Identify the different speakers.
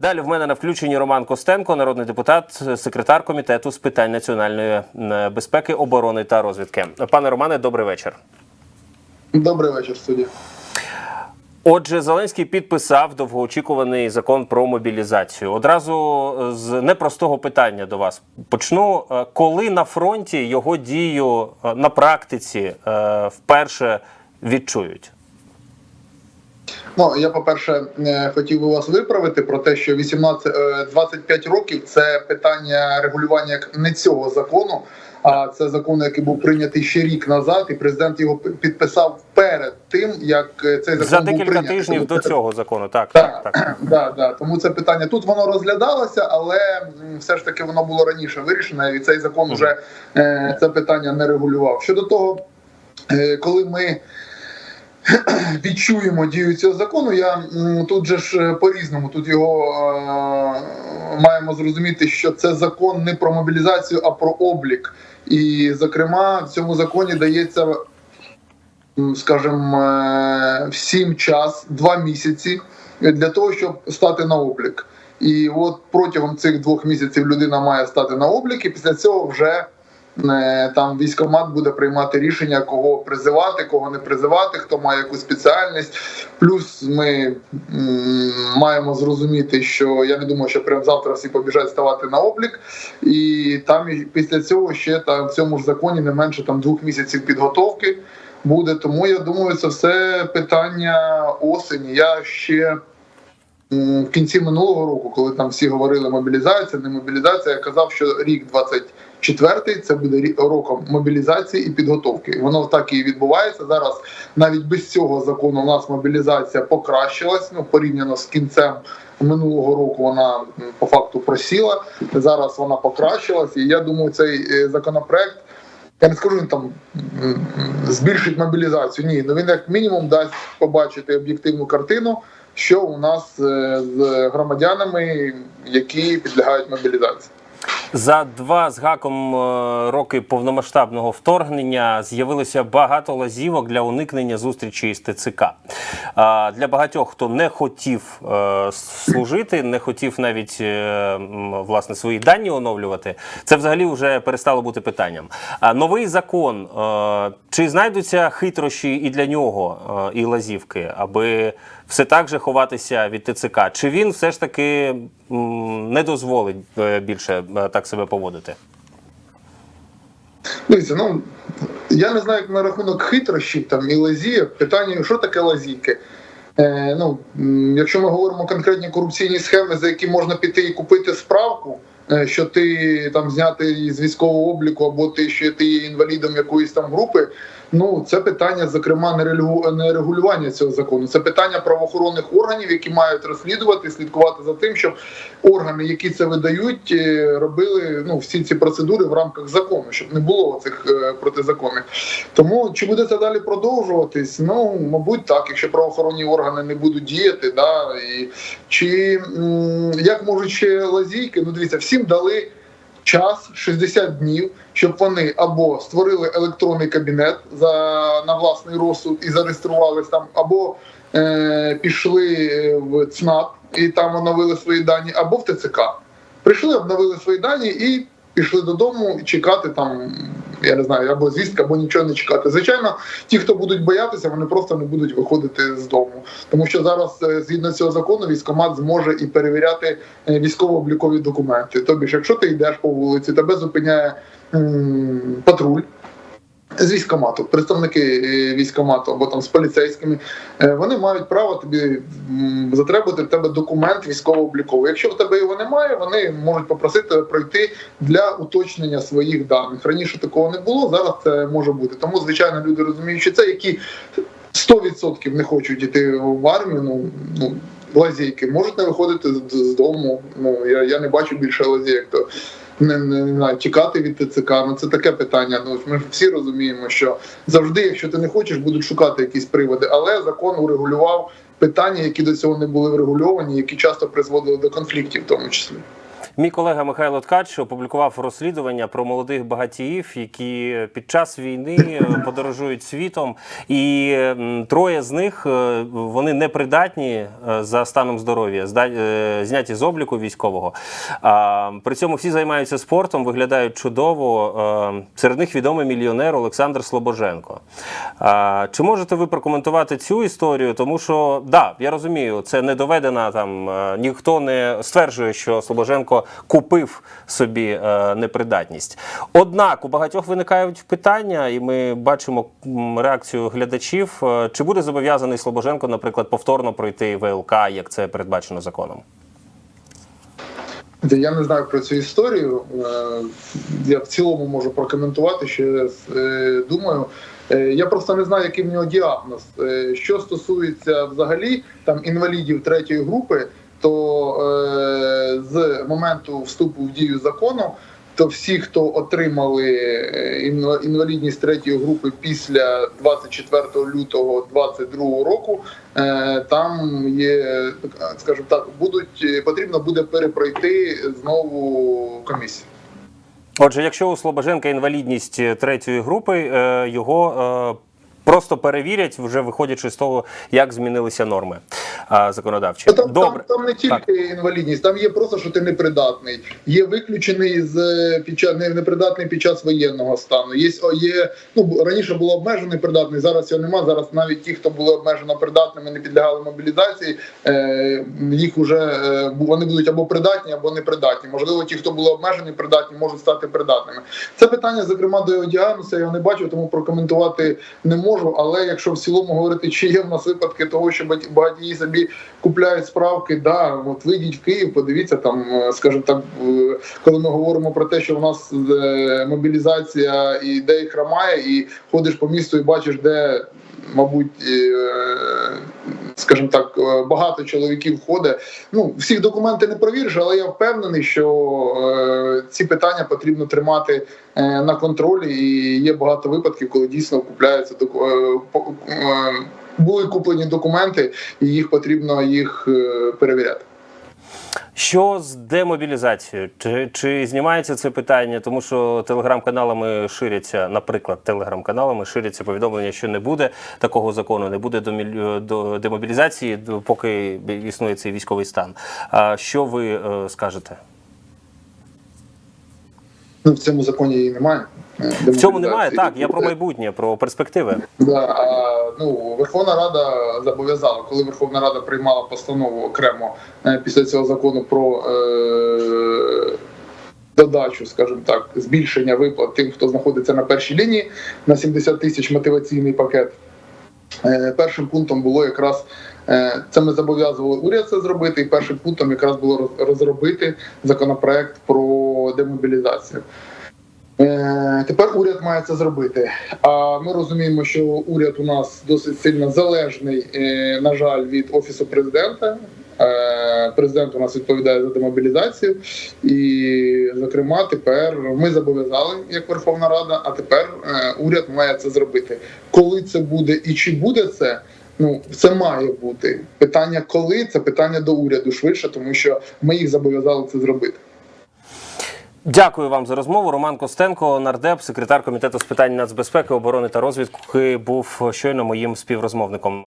Speaker 1: Далі в мене на включенні Роман Костенко, народний депутат, секретар комітету з питань національної безпеки, оборони та розвідки. Пане Романе, добрий вечір.
Speaker 2: Добрий вечір, студія.
Speaker 1: Отже, Зеленський підписав довгоочікуваний закон про мобілізацію. Одразу з непростого питання до вас почну. Е, Коли на фронті його дію е, на практиці е, вперше відчують?
Speaker 2: Ну я по-перше, е, хотів би вас виправити про те, що 18, е, 25 років це питання регулювання як не цього закону, а це закон, який був прийнятий ще рік назад, і президент його підписав перед тим, як е, цей закон
Speaker 1: За
Speaker 2: був
Speaker 1: декілька
Speaker 2: прийнятий.
Speaker 1: тижнів до
Speaker 2: Тобто
Speaker 1: цього закону. Так, так,
Speaker 2: Так,
Speaker 1: так.
Speaker 2: да, да. Тому це питання тут воно розглядалося, але все ж таки воно було раніше вирішено, і цей закон вже е, це питання не регулював. Щодо того, е, коли ми відчуємо дію цього закону, я тут же ж е, по-різному. Тут його е, маємо зрозуміти, що це закон не про мобілізацію, а про облік. І, зокрема, в цьому законі дається скажімо, е, всім час, два місяці для того, щоб стати на облік. І от протягом цих двох місяців людина має стати на облік, і після цього вже е, там військомат буде приймати рішення, кого призивати, кого не призивати, хто має яку спеціальність. Плюс ми маємо зрозуміти, що я не думаю, що прямо завтра всі побіжать ставати на облік, і там після цього ще там в цьому ж законі не менше там двох місяців підготовки буде. Тому я думаю, це все питання осені. Я ще в кінці минулого року, коли там всі говорили мобілізація, не мобілізація, я казав, що рік 24-й це буде роком мобілізації і підготовки. Воно так і відбувається зараз. Навіть без цього закону у нас мобілізація покращилась ну порівняно з кінцем. Минулого року вона по факту просіла. Зараз вона покращилась, і я думаю, цей е, законопроект я не скажу, там збільшить мобілізацію. Ні, ну він як мінімум дасть побачити об'єктивну картину, що у нас е, з громадянами, які підлягають мобілізації.
Speaker 1: За два з гаком е, роки повномасштабного вторгнення з'явилося багато лазівок для уникнення зустрічі з ТЦК. Для багатьох, хто не хотів е, служити, не хотів навіть е, власне свої дані оновлювати, це взагалі вже перестало бути питанням. Новий закон чи знайдуться хитрощі і для нього, і лазівки, аби все так же ховатися від ТЦК? Чи він все ж таки не дозволить е, більше е, так себе поводити?
Speaker 2: Дивіться, ну я не знаю як на рахунок хитрощів там і лазійок. Питання, що таке лазійки? Е, ну, якщо ми говоримо конкретні корупційні схеми, за які можна піти і купити справку, е, що ти там знятий з військового обліку, або ти ще ти є інвалідом якоїсь там групи. Ну це питання, зокрема, не регулю- регулювання цього закону. Це питання правоохоронних органів, які мають розслідувати, слідкувати за тим, щоб органи, які це видають, е, робили ну всі ці процедури в рамках закону, щоб не було цих е, протизаконних. Тому чи буде це далі продовжуватись? Ну мабуть, так, якщо правоохоронні органи не будуть діяти, да і чи як можуть ще лазійки? Ну дивіться, всім дали. Час 60 днів, щоб вони або створили електронний кабінет за на власний розсуд і зареєструвалися там, або е, пішли в ЦНАП і там оновили свої дані, або в ТЦК. Прийшли, обновили свої дані і пішли додому чекати там. Я не знаю, або звістка, або нічого не чекати. Звичайно, ті, хто будуть боятися, вони просто не будуть виходити з дому. Тому що зараз, е, згідно цього закону, військомат зможе і перевіряти е, військово-облікові документи. Тобі якщо ти йдеш по вулиці, тебе зупиняє м, патруль. З військомату, представники е, військомату або там з поліцейськими, е, вони мають право тобі затребувати в тебе документ військово-обліковий. Якщо в тебе його немає, вони можуть попросити тебе пройти для уточнення своїх даних. Раніше такого не було, зараз це може бути. Тому, звичайно, люди розуміють, що це які 100% не хочуть йти в армію. Ну ну лазійки можуть не виходити з, дому. Ну я, я не бачу більше лазійок. То не, не, не тікати від ТЦК. Ну це таке питання. Ну ми ж всі розуміємо, що завжди, якщо ти не хочеш, будуть шукати якісь приводи. Але закон урегулював питання, які до цього не були врегульовані, які часто призводили до конфліктів, в тому числі.
Speaker 1: Мій колега Михайло Ткач опублікував розслідування про молодих багатіїв, які під час війни е, подорожують світом, і троє з них е, вони непридатні е, за станом здоров'я, зняті з обліку військового. При цьому всі займаються спортом, виглядають чудово. Серед них відомий мільйонер Олександр Слобоженко. Чи можете ви прокоментувати цю історію? Тому що да, я розумію, це не доведена там. Ніхто не стверджує, що Слобоженко купив собі е, непридатність. Однак у багатьох виникають питання, і ми бачимо реакцію глядачів. Е, Чи буде зобов'язаний Слобоженко, наприклад, повторно пройти ВЛК, як це передбачено законом?
Speaker 2: Я не знаю про цю історію. Е, Я в цілому можу прокоментувати, що я думаю. Я просто не знаю, який в нього діагноз. Що стосується взагалі там інвалідів третьої групи, то е, з моменту вступу в дію закону, то всі, хто отримали е, інвалідність третьої групи після 24 лютого 2022 року, е, там є, скажімо так, будуть потрібно буде перепройти знову комісію.
Speaker 1: Отже, якщо у Слобоженка інвалідність третьої групи, його просто перевірять, вже виходячи з того, як змінилися норми е, законодавчі.
Speaker 2: Ну, Там,
Speaker 1: Добре.
Speaker 2: там, там не тільки інвалідність, там є просто, що ти непридатний. Є виключений з е, під час не- непридатний під час воєнного стану. Є, є ну раніше було обмежений придатний, зараз його нема. Зараз навіть ті, хто були обмежено придатними, не підлягали мобілізації. Е, їх уже е, вони будуть або придатні, або непридатні. Можливо, ті, хто були обмежені, придатні, можуть стати придатними. Це питання, зокрема, до його діагнозу, я його не бачу, тому прокоментувати не можу. Але якщо в цілому говорити, чи є в нас випадки того, що багаті- багатії собі купляють справки, да, от вийдіть в Київ, подивіться там, е, скажімо так, коли ми говоримо про те, що в нас е, мобілізація і де їх хромає, і ходиш по місту і бачиш, де. Мабуть, е, скажімо так, е, багато чоловіків ходить. Ну, всіх документи не провіриш, але я впевнений, що е, ці питання потрібно тримати на контролі. І є багато випадків, коли дійсно купляються були куплені документи, і їх потрібно їх перевіряти.
Speaker 1: Що з демобілізацією? Чи, чи знімається це питання? Тому що телеграм-каналами ширяться, наприклад, телеграм-каналами ширяться повідомлення, що не буде такого закону, не буде до демобілізації, поки існує цей військовий стан. А що ви е, скажете?
Speaker 2: Ну, в цьому законі її немає. Е,
Speaker 1: В цьому немає так. Я про майбутнє, про перспективи.
Speaker 2: Да, ну, Верховна Рада зобов'язала, коли Верховна Рада приймала постанову окремо е, після цього закону про е, додачу, скажімо так, збільшення виплат тим, хто знаходиться на першій лінії на 70 тисяч мотиваційний пакет. Е, Першим пунктом було якраз це ми зобов'язували уряд це зробити, і першим пунктом якраз було роз- розробити законопроект про демобілізацію. Е, Тепер уряд має це зробити. А ми розуміємо, що уряд у нас досить сильно залежний, е, на жаль, від офісу президента. Е, Президент у нас відповідає за демобілізацію, і, зокрема, тепер ми зобов'язали як Верховна Рада, а тепер уряд має це зробити. Коли це буде і чи буде це? Ну, це має бути питання, коли це питання до уряду швидше, тому що ми їх зобов'язали це зробити.
Speaker 1: Дякую вам за розмову. Роман Костенко, нардеп, секретар комітету з питань нацбезпеки, оборони та розвідки, був щойно моїм співрозмовником.